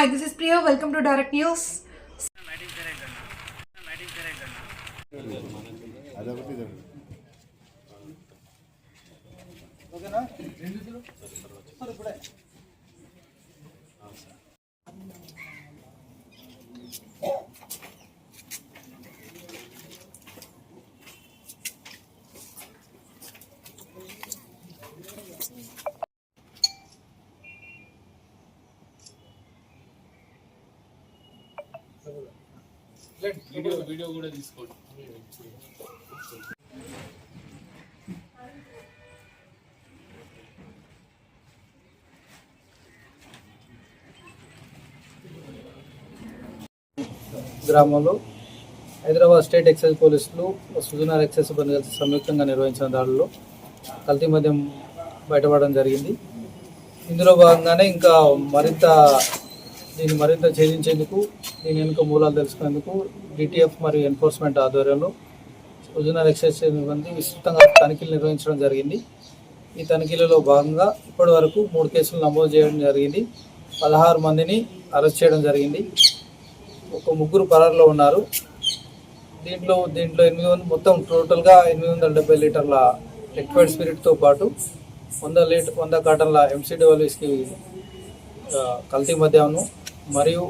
Hi, this is Priya. Welcome to Direct News. Video video కూడా తీసుకోండి. గ్రామంలో Hyderabad state excise పోలీసులు సుజనార్ ఎక్సైజ్ సిబ్బంది కలిసి సంయుక్తంగా నిర్వహించిన దాడుల్లో కల్తీ మద్యం బయటపడడం జరిగింది. ఇందులో భాగంగానే ఇంకా మరింత దీన్ని మరింత ఛేదించేందుకు దీని వెనుక మూలాలు తెలుసుకునేందుకు డిటిఎఫ్ మరియు ఎన్ఫోర్స్మెంట్ ఆధ్వర్యంలో సుజనార్ ఎక్సైజ్ సిబ్బంది విస్తృతంగా తనిఖీలు నిర్వహించడం జరిగింది. ఈ తనిఖీలలో భాగంగా ఇప్పటి వరకు మూడు కేసులు నమోదు చేయడం జరిగింది. పదహారు మందిని అరెస్ట్ చేయడం జరిగింది. ఒక ముగ్గురు పరారులో ఉన్నారు. దీంట్లో దీంట్లో ఎనిమిది వందల మొత్తం టోటల్గా ఎనిమిది వందల డెబ్బై లీటర్ల లిక్విడ్ స్పిరిట్తో పాటు వంద లీటర్ వంద కాటన్ల ఎంసీడీ వాల్యూస్కి కల్తీ మద్యాన్ని మరియు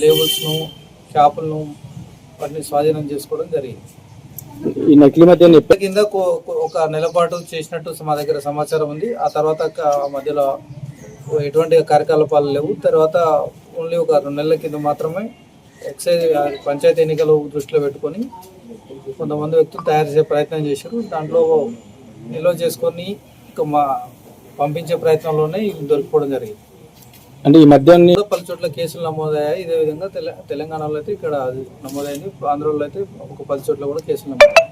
లేబుల్స్ను క్యాపులను వాటిని స్వాధీనం చేసుకోవడం జరిగింది. ఈ నకిలీ ఇప్పటి కింద ఒక నెల పాటు చేసినట్టు మా దగ్గర సమాచారం ఉంది. ఆ తర్వాత మధ్యలో ఎటువంటి కార్యకలాపాలు లేవు. తర్వాత ఓన్లీ ఒక రెండు నెలల కింద మాత్రమే ఎక్సైజ్ పంచాయతీ ఎన్నికలు దృష్టిలో పెట్టుకొని కొంతమంది వ్యక్తులు తయారు చేసే ప్రయత్నం చేశారు. దాంట్లో నిల్వ చేసుకొని ఇక మా పంపించే ప్రయత్నంలోనే ఇది దొరికిపోవడం జరిగింది. అంటే ఈ మద్యాన్ని పలు చోట్ల కేసులు నమోదయ్యాయి. ఇదే విధంగా తెల తెలంగాణలో అయితే ఇక్కడ అది నమోదైంది. ఆంధ్రలో అయితే ఒక పది చోట్ల కూడా కేసులు నమోదయ్యాయి.